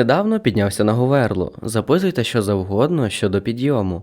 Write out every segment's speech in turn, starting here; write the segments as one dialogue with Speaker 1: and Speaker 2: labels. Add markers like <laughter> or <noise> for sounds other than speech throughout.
Speaker 1: недавно піднявся на Говерлу. Записуйте що завгодно щодо підйому.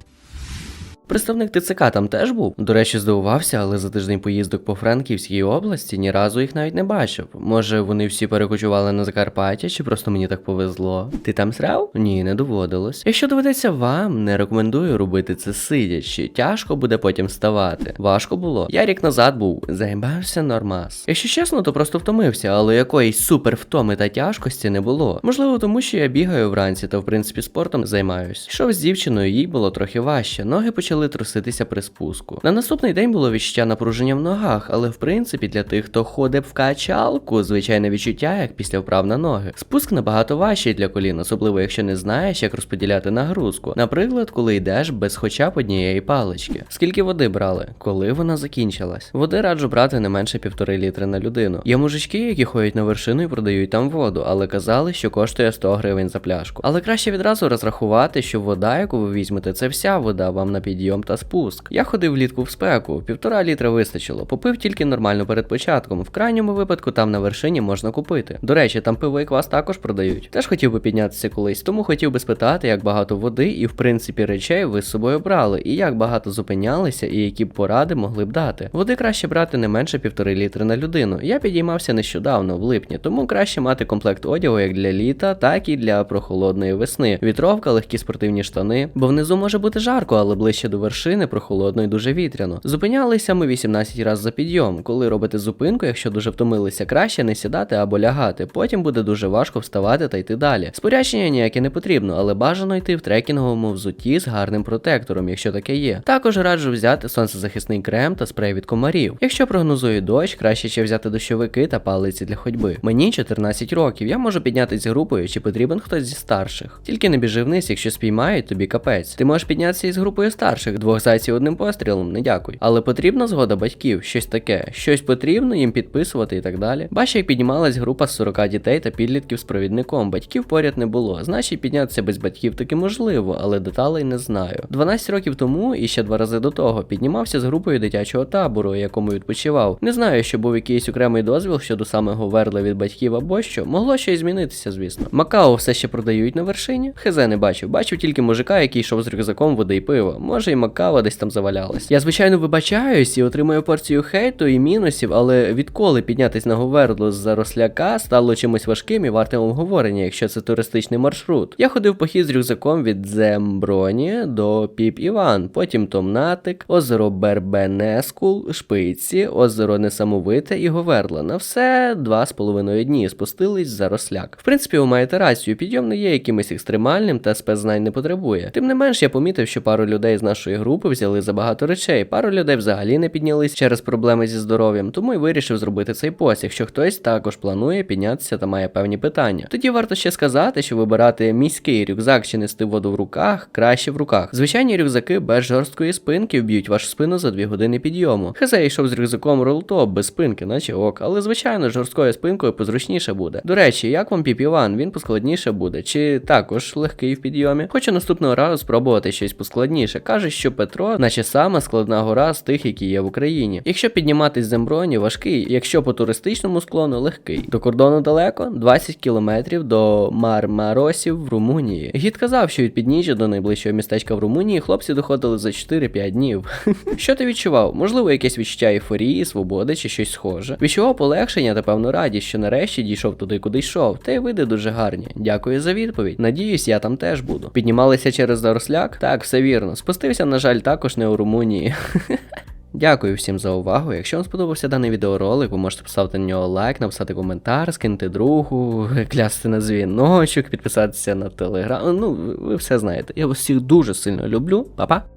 Speaker 1: Представник ТЦК там теж був. До речі, здивувався, але за тиждень поїздок по Франківській області ні разу їх навіть не бачив. Може, вони всі перекочували на Закарпаття, чи просто мені так повезло? Ти там срав? Ні, не доводилось. Якщо доведеться вам, не рекомендую робити це сидячи. Тяжко буде потім вставати. Важко було. Я рік назад був, займався нормас. Якщо чесно, то просто втомився, але якоїсь супер втоми та тяжкості не було. Можливо, тому що я бігаю вранці та в принципі спортом займаюсь. Йшов з дівчиною, їй було трохи важче. Ноги почали труситися при спуску. На наступний день було відчуття напруження в ногах, але в принципі для тих, хто ходить в качалку, звичайне відчуття, як після вправ на ноги. Спуск набагато важчий для колін, особливо якщо не знаєш, як розподіляти нагрузку. Наприклад, коли йдеш без хоча б однієї палички. Скільки води брали? Коли вона закінчилась? Води раджу брати не менше півтори літри на людину. Є мужички, які ходять на вершину і продають там воду, але казали, що коштує 100 гривень за пляшку. Але краще відразу розрахувати, що вода, яку ви візьмете, це вся вода вам на підйом та спуск. Я ходив влітку в спеку, півтора літра вистачило. Попив тільки нормально перед початком. В крайньому випадку там на вершині можна купити. До речі, там пиво і квас також продають. Теж хотів би піднятися колись, тому хотів би спитати, як багато води і в принципі речей ви з собою брали, і як багато зупинялися, і які б поради могли б дати. Води краще брати не менше півтори літри на людину. Я підіймався нещодавно, в липні, тому краще мати комплект одягу як для літа, так і для прохолодної весни. Вітровка, легкі спортивні штани, бо внизу може бути жарко, але ближче до вершини прохолодно і дуже вітряно. Зупинялися ми 18 разів за підйом. Коли робите зупинку, якщо дуже втомилися, краще не сідати або лягати. Потім буде дуже важко вставати та йти далі. Спорядження ніяке не потрібно, але бажано йти в трекінговому взутті з гарним протектором, якщо таке є. Також раджу взяти сонцезахисний крем та спрей від комарів. Якщо прогнозує дощ, краще ще взяти дощовики та палиці для ходьби. Мені 14 років, я можу піднятися групою, чи потрібен хтось зі старших. Тільки не біжи вниз, якщо спіймають, тобі капець. Ти можеш піднятися із групою старших, двох зайців одним пострілом, не дякую. Але потрібна згода батьків, щось таке, щось потрібно їм підписувати і так далі. Бач, як піднімалась група з 40 дітей та підлітків з провідником. Батьків поряд не було. Значить, піднятися без батьків таки можливо, але деталей не знаю. 12 років тому і ще два рази до того піднімався з групою дитячого табору, якому відпочивав. Не знаю, що був якийсь окремий дозвіл щодо самого верла від батьків або що. Могло й змінитися, звісно. Макао все ще продають на вершині. Хезе не бачив. Бачив тільки мужика, який йшов з рюкзаком води і пива. Може, і Макао десь там завалялась. Я звичайно вибачаюсь і отримую порцію хейту і мінусів, але відколи піднятись на говердло з заросляка стало чимось важким і вартим обговорення, якщо це туристичний маршрут. Я ходив похід з рюкзаком від Земброні до Піп Іван, потім Томнатик, озеро Бербенескул, Шпиці, озеро Несамовите і Говерла. На все два з половиною дні спустились за росляк. В принципі, ви маєте рацію, підйом не є якимось екстремальним та спецзнань не потребує. Тим не менш, я помітив, що пару людей з нашої групи взяли забагато речей. Пару людей взагалі не піднялись через проблеми зі здоров'ям, тому й вирішив зробити цей пост, якщо хтось також планує піднятися та має певні питання. Тоді варто ще сказати, що вибирати міський рюкзак чи нести воду в руках краще в руках. Звичайні рюкзаки без жорсткої спинки вб'ють вашу спину за 2 години підйому. Хезе йшов з рюкзаком ролтоп без спинки, наче ок, але звичайно жорсткою спинкою позручніше буде. До речі, як вам піпіван, він поскладніше буде, чи також легкий в підйомі. Хочу наступного разу спробувати щось поскладніше. Каже, що Петро, наче сама складна гора з тих, які є в Україні. Якщо підніматись з земброні, важкий, якщо по туристичному склону легкий. До кордону далеко 20 кілометрів до Мармаросів в Румунії. Гід казав, що від підніжжя до найближчого містечка в Румунії хлопці доходили за 4-5 днів. <laughs> Що ти відчував? Можливо, якесь відчуття ейфорії, свободи чи щось схоже. Відчував полегшення та певну радість, що нарешті дійшов туди, куди йшов. Та й види дуже гарні. Дякую за відповідь. Надіюсь, я там теж буду. Піднімалися через заросляк? Так, все вірно. Спустився, на жаль, також не у Румунії. <laughs> Дякую всім за увагу. Якщо вам сподобався даний відеоролик, ви можете поставити на нього лайк, написати коментар, скинути другу, <laughs> клясти на дзвіночок, підписатися на телеграм. Ну, ви все знаєте. Я вас всіх дуже сильно люблю. Па-па!